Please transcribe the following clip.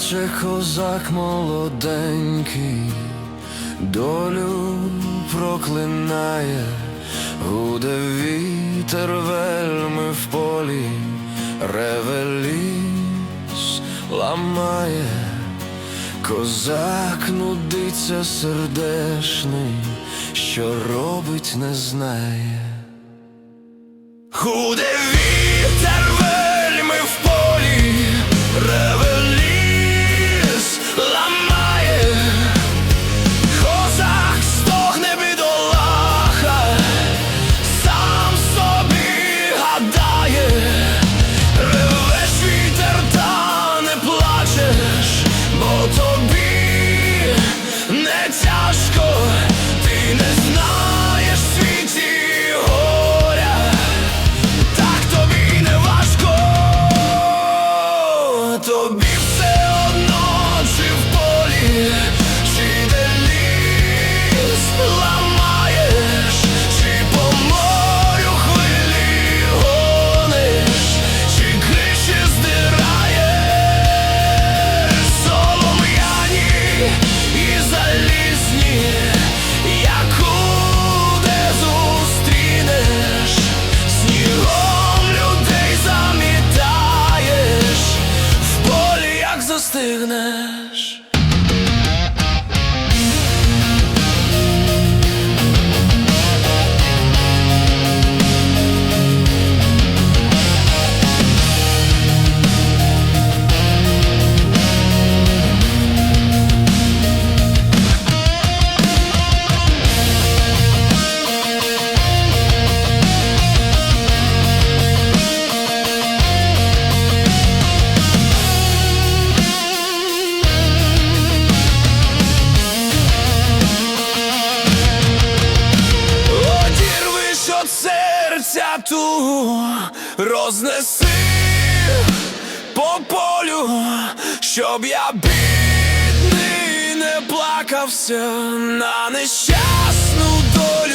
плаче козак молоденький, долю проклинає, гуде вітер вельми в полі, ревеліс ламає, козак нудиться сердешний, що робить не знає. Худе вітер вельми Love me серця ту, рознеси по полю, щоб я бідний не плакався на нещасну долю.